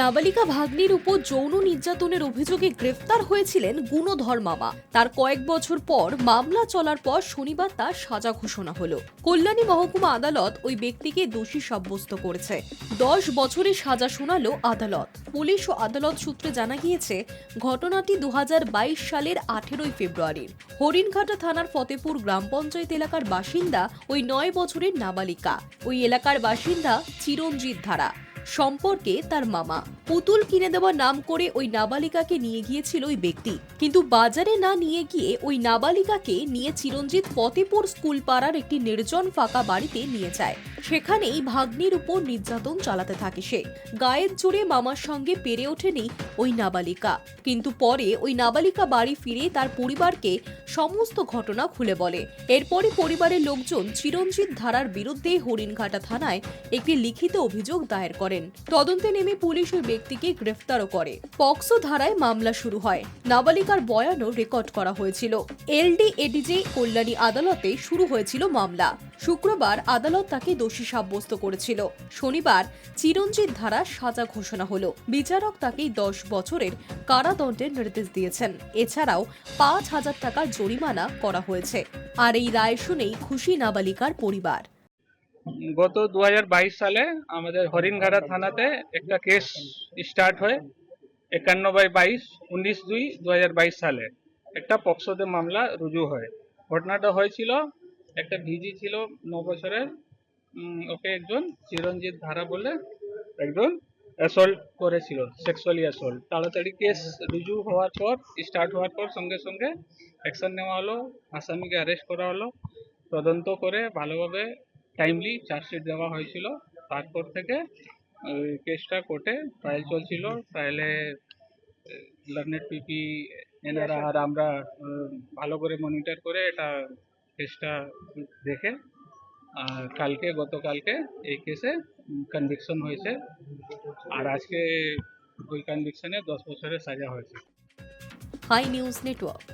নাবালিকা ভাগ্নির উপর যৌন নির্যাতনের অভিযোগে গ্রেফতার হয়েছিলেন গুণধর মামা। তার কয়েক বছর পর মামলা চলার পর শনিবার তার সাজা ঘোষণা হলো। কল্যাণী মহকুমা আদালত ওই ব্যক্তিকে দোষী সাব্যস্ত করেছে। দশ বছরের সাজা শোনালো আদালত। পুলিশ ও আদালত সূত্রে জানা গিয়েছে, ঘটনাটি দু হাজার বাইশ সালের আঠেরোই ফেব্রুয়ারির। হরিণঘাটা থানার ফতেপুর গ্রাম পঞ্চায়েত এলাকার বাসিন্দা ওই নয় বছরের নাবালিকা। ওই এলাকার বাসিন্দা চিরঞ্জিত ধারা। সম্পর্কে তার মামা। পুতুল কিনে দেওয়া নাম করে ওই নাবালিকাকে নিয়ে গিয়েছিল ওই ব্যক্তি। কিন্তু বাজারে না নিয়ে গিয়ে ওই নাবালিকাকে নিয়ে চিরঞ্জিত ফতেপুর স্কুল পাড়ার একটি নির্জন ফাঁকা বাড়িতে নিয়ে যায়। সেখানেই ভাগ্নির উপর নির্যাতন চালাতে থাকে সে। গায়ের জোরে মামার সঙ্গে পেরে ওঠেনি ওই নাবালিকা। কিন্তু পরে ওই নাবালিকা বাড়ি ফিরে তার পরিবারকে সমস্ত ঘটনা খুলে বলে। এরপরে পরিবারের লোকজন চিরঞ্জিত ধারার বিরুদ্ধে হরিণঘাটা থানায় একটি লিখিত অভিযোগ দায়ের করেন। তদন্তে নেমে পুলিশ ওই ব্যক্তিকে গ্রেফতারও করে। পক্সো ধারায় মামলা শুরু হয়। নাবালিকার বয়ানও রেকর্ড করা হয়েছিল। এলডি, এডিজে, কল্যাণী আদালতে শুরু হয়েছিল মামলা। শুক্রবার আদালত তাকে দোষী সাব্যস্ত করেছিল। শনিবার চিরঞ্জিত ধারা সাজা ঘোষণা হলো। বিচারক তাকে দশ বছরের কারাদণ্ডের নির্দেশ দিয়েছেন। এছাড়াও পাঁচ হাজার টাকার জরিমানা করা হয়েছে। আর এই রায় শুনেই খুশি নাবালিকার পরিবার। গত দু হাজার বাইশ সালে আমাদের হরিণঘাটা থানাতে একটা কেস স্টার্ট হয় একান্ন বাই বাইশ, উনিশ দুই দু সালে। একটা পক্সোতে মামলা রুজু হয়। ঘটনাটা হয়েছিল, একটা ভিজি ছিল ন বছরের ওকে একজন চিরঞ্জিত ধারা বলে একজন অ্যাসল্ট করেছিল সেক্সুয়ালি অ্যাসল্ট তাড়াতাড়ি কেস রুজু হওয়ার পর স্টার্ট হওয়ার পর সঙ্গে সঙ্গে অ্যাকশন নেওয়া হলো, আসামিকে অ্যারেস্ট করা হলো। তদন্ত করে ভালোভাবে টাইমলি চার্জশিট দেওয়া হয়েছিল। তারপর থেকে কেসটা কোর্টে ট্রায়াল চলছিল। ট্রায়ালে লার্নেট পিপি এনারা আর আমরা ভালো করে মনিটর করে এটা কেসটা দেখে, আর কালকে, গতকালকে এই কেসে কনভিকশন হয়েছে। আর আজকে ওই কনভিকশনে দশ বছরের সাজা হয়েছে। High news network